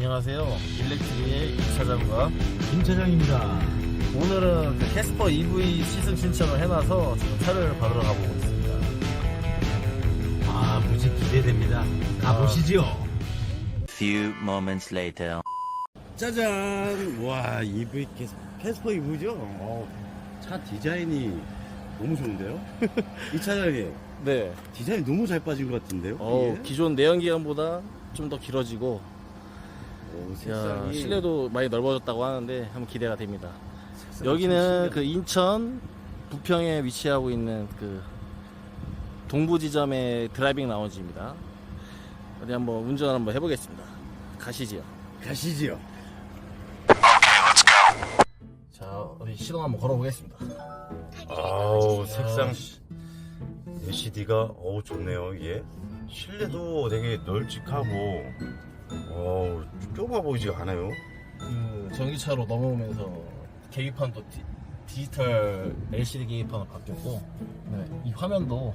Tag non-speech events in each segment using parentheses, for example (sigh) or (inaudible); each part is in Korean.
안녕하세요. 일렉트리의 이차장과 김 차장입니다. 오늘은 그 캐스퍼 EV 시승 신청을 해놔서 지금 차를 받으러 가보고 있습니다. 아, 무지 기대됩니다. 가보시죠. Few moments later. 짜잔! 와, EV 캐스, 캐스퍼 EV죠? 어, 차 디자인이 너무 좋은데요? (laughs) 이 차장님, 네. 디자인 너무 잘 빠진 것 같은데요? 어? 기존 내연기관보다 좀 더 길어지고 오, 야, 실내도 많이 넓어졌다고 하는데 한번 기대가 됩니다. 여기는 그. 인천 부평에 위치하고 있는 그 동부 지점의 드라이빙 라운지입니다. 어디 한번 운전 한번 해보겠습니다. 가시지요. 가시지요. 자, 어디 시동 한번 걸어보겠습니다. 아우, 색상 LCD가 어우 좋네요, 이게. 실내도 되게 널찍하고, 어우, 좁아 보이지가 않아요. 그 전기차로 넘어오면서 계기판도 디, 디지털 LCD 계기판으로 바뀌었고 네, 이 화면도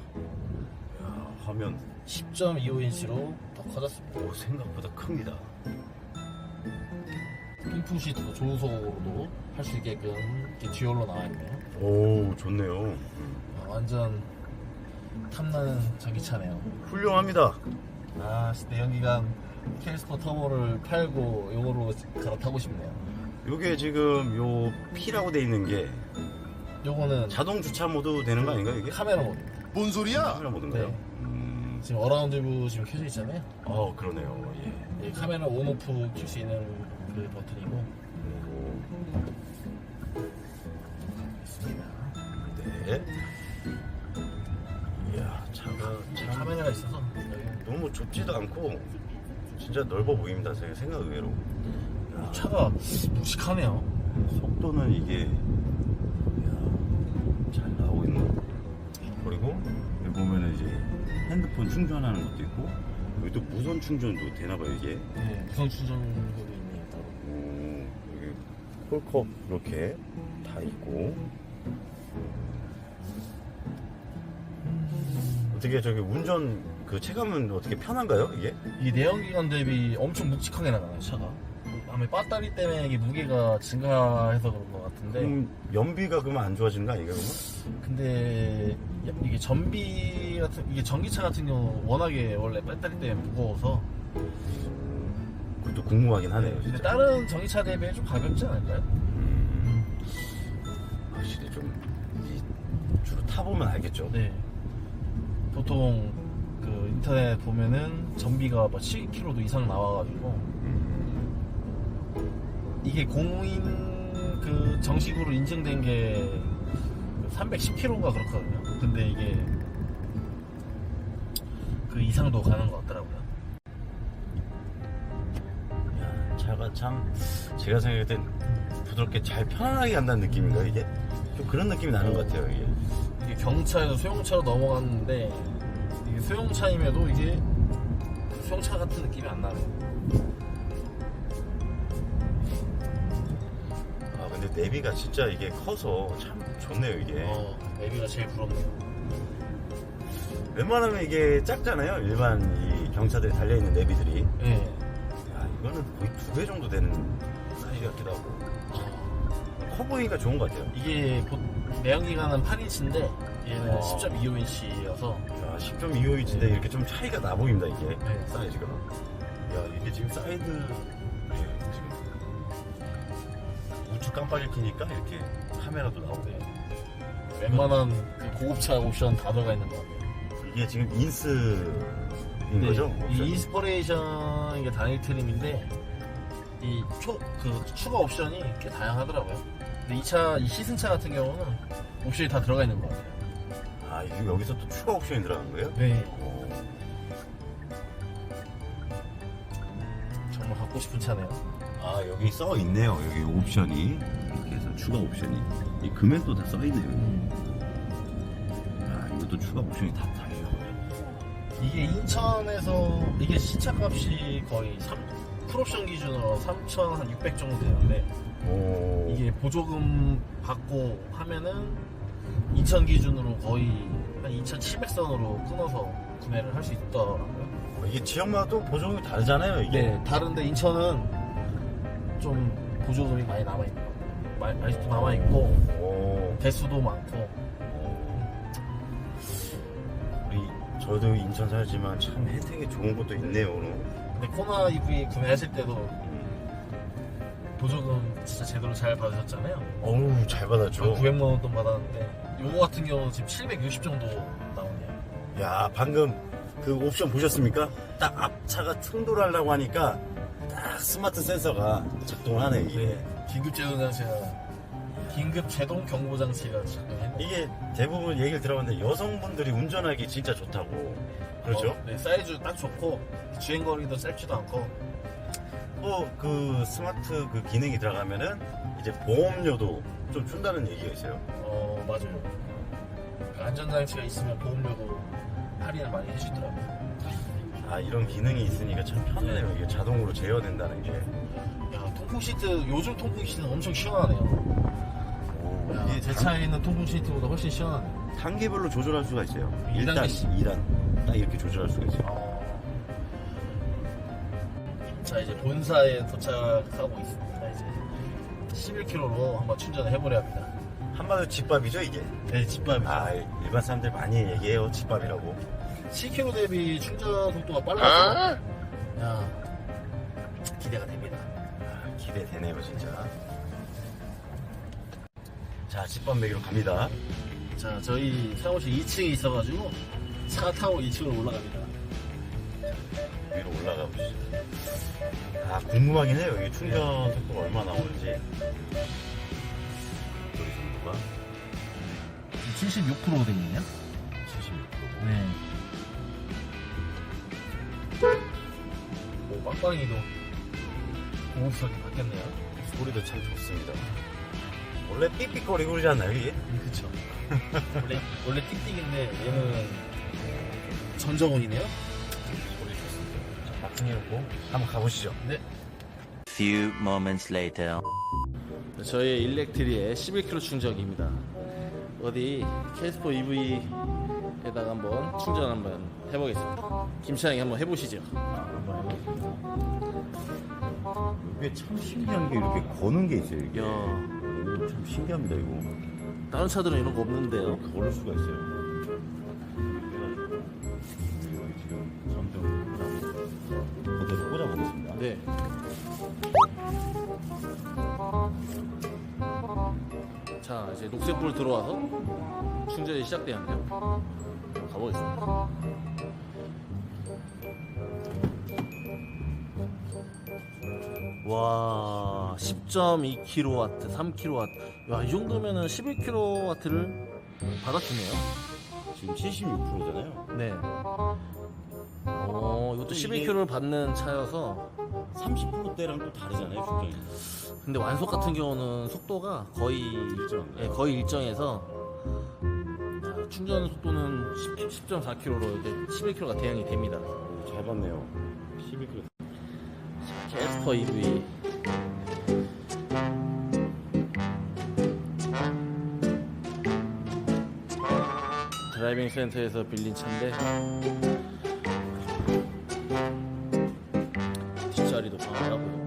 야, 화면, 10.25인치로 더 커졌습니다. 오, 생각보다 큽니다. 통풍 시트도 조수석으로도 할 수 있게끔 이렇게 듀얼로 나와 있네요. 오, 좋네요. 아, 완전 탐나는 전기차네요. 훌륭합니다. 아, 내연기관 캐스퍼 터보를 팔고 요거로 갈아타고 싶네요. 요게 지금 요 P라고 돼 있는 게 요거는 자동 주차 모드 되는 거 아닌가요, 이게? 카메라 모드. 뭔 소리야? 카메라 모드인가요? 네. 음, 지금 어라운드 뷰 지금 켜져 있잖아요. 어, 그러네요. 예. 이 카메라 온 오프 킬 수 있는 그 버튼이고 있습니다. 네. 이야, 차가 참 카메라가 있어서 여기 너무 좁지도 않고 진짜 넓어 보입니다. 제 생각 의외로. 야, 차가 무식하네요. 속도는 이게 이야, 잘 나오고 있는. 그리고 여기 보면은 이제 핸드폰 충전하는 것도 있고 여기 또 무선 충전도 되나 봐요, 이게. 네, 무선 충전기도 있네요. 따로. 오, 여기 홀컵 이렇게 다 있고 어떻게 저기 운전 그 체감은 어떻게 편한가요 이게? 이 내연기관 대비 엄청 묵직하게 나가요 차가. 아마 배터리 때문에 이게 무게가 증가해서 그런 것 같은데 그럼 연비가 그러면 안 좋아지는 거 그러면? 근데 이게 전비 같은 이게 전기차 같은 경우 워낙에 원래 배터리 때문에 무거워서 그것도 궁금하긴 하네요 근데 진짜 다른 전기차 대비 좀 가볍지 않을까요? 음, 확실히 좀 이, 주로 타보면 알겠죠 네. 보통 그 인터넷 보면은 전비가 뭐 7km 이상 나와가지고 음, 이게 공인 그 정식으로 인증된 게 310km가 그렇거든요. 근데 이게 그 이상도 가는 것 같더라고요. 야, 차가 참 제가 생각할 땐 부드럽게 잘 편안하게 간다는 느낌인가 이게? 좀 그런 느낌이 나는 것 같아요 이게 이게 경차에서 소형차로 넘어갔는데 소형차임에도 이게 소형차 같은 느낌이 안 나네요. 아 근데 내비가 진짜 이게 커서 참 좋네요 이게 어, 내비가 제일 부럽네요. 웬만하면 이게 작잖아요 일반 이 경차들이 달려있는 내비들이 네. 야 이거는 거의 두 배 정도 되는 사이즈 같기도 하고 커 보이니까 좋은 것 같아요 이게 보- 내연기관은 8인치인데 얘는 어. 10.25인치여서 야 10.25인치인데 이렇게 좀 차이가 나 보인다 이게 네. 사이즈가 야 이게 지금 사이드 네, 지금 우측 깜빡이 켜니까 이렇게 카메라도 나오고 웬만한 그 고급차 옵션 다 들어가 있는 것 같아요. 이게 지금 인스인 거죠? 네, 이 옵션이? 인스퍼레이션 이게 단일 트림인데 이 초, 그 추가 옵션이 꽤 다양하더라고요. 근데 이 차, 이 시승차 같은 경우는 옵션이 다 들어가 있는 것 같아요. 아 이게 여기서 또 추가 옵션이 들어간 거예요? 네. 오. 정말 갖고 싶은 차네요. 아 여기 써 있네요 여기 옵션이 이렇게 해서 추가 옵션이 이 금액도 다 써 있네요 아 이것도 추가 옵션이 다 달려 이게 인천에서 이게 신차 값이 거의 3, 풀옵션 기준으로 3,600 정도 되는데 오 이게 보조금 받고 하면은 인천 기준으로 거의 한 2,700선으로 끊어서 구매를 할 수 있더라고요. 이게 지역마다 또 보조금이 다르잖아요, 이게. 네, 다른데 인천은 좀 보조금이 많이 남아있고, 많이, 아직도 남아 있고, 오, 대수도 많고, 우리 저도 인천 살지만 참 혜택이 좋은 것도 있네요, 오늘. 근데 코나 EV 구매하실 때도 보조금 진짜 제대로 잘 받으셨잖아요. 어우, 잘 저 받았죠. 900만 원 돈 받았는데, 요거 같은 경우는 지금 760 정도 나오네요. 야, 방금 그 옵션 보셨습니까? 딱 앞차가 충돌하려고 하니까 딱 스마트 센서가 작동을 하네, 이게. 네, 긴급 제동 장치가, 긴급 제동 경보 장치가 작동했네요. 이게 대부분 얘기를 들어봤는데 여성분들이 운전하기 진짜 좋다고. 그렇죠? 어, 네, 사이즈 딱 좋고, 주행 거리도 짧지도 않고, 또 그 스마트 그 기능이 들어가면은 이제 보험료도 좀 준다는 얘기가 있어요. 어, 맞아요. 그 안전장치가 있으면 보험료도 할인을 많이 해주더라고요. 아 이런 기능이 있으니까 참 편하네요. 이게 자동으로 제어된다는 게. 야, 통풍 시트, 요즘 통풍 시트는 엄청 시원하네요. 오, 야, 제 차에 있는 통풍 시트보다 훨씬 시원하네요. 단계별로 조절할 수가 있어요. 일 1단, 단계씩. 2단 딱 이렇게 조절할 수가 있어요. 어. 자, 이제 본사에 도착하고 있습니다. 이제 11km로 한번 충전을 해보려 합니다. 한마디로 집밥이죠 이게. 네, 집밥이죠. 아 일반 사람들 많이 얘기해요 집밥이라고. 7km 대비 충전 속도가 빨라서 야, 기대가 됩니다. 아, 기대되네요 진짜. 자 집밥 먹이로 갑니다. 자, 저희 사무실 2층에 있어가지고 차 타고 2층으로 올라갑니다. 위로 올라가 보시죠. 아 궁금하긴 해요. 이게 충전 속도가 얼마 나오는지. 우리 정도가 76%가 되네요. 76%. 네. 오, 빵빵이도 고급스럽게 바뀌었네요. 소리도 참 좋습니다. 원래 삑삑거리고 그러지 않나요 이게? 그쵸. (laughs) 원래, 원래 띡띡인데 얘는 전정원이네요. 막중해놓고 한번 가보시죠. 네. Few moments later. 저의 일렉트리의 11km 충전기입니다. 어디 캐스퍼 EV에다가 한번 충전 한번 해보겠습니다. 김차장이 한번 해보시죠. 이게 참 신기한 게 이렇게 거는 게 있어요. 이게. 야, 오, 참 신기합니다 이거. 다른 차들은 이런 거 없는데요. 걸을 수가 있어요. 네. 자, 이제 녹색불 들어와서 충전이 시작되었네요. 가보겠습니다. 와, 10.2kW, 3kW. 야, 이 정도면은 11kW를 받아주네요. 지금 76%잖아요. 네. 어, 이것도 이게- 11km를 받는 차여서 30%대랑 또 다르잖아요, 충전이. 근데 완속 같은 경우는 속도가 거의 일정한가요? 예, 거의 일정해서 야, 충전 속도는 10, 10.4km로 이제 11km가 대응이 됩니다. 오, 잘 봤네요. 11km. 캐스퍼 EV 드라이빙 센터에서 빌린 차인데 뒷자리도 강하고요.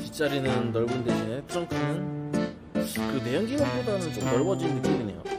뒷자리는 넓은 대신에 트렁크는 그 내연기관보다는 좀 넓어진 느낌이네요.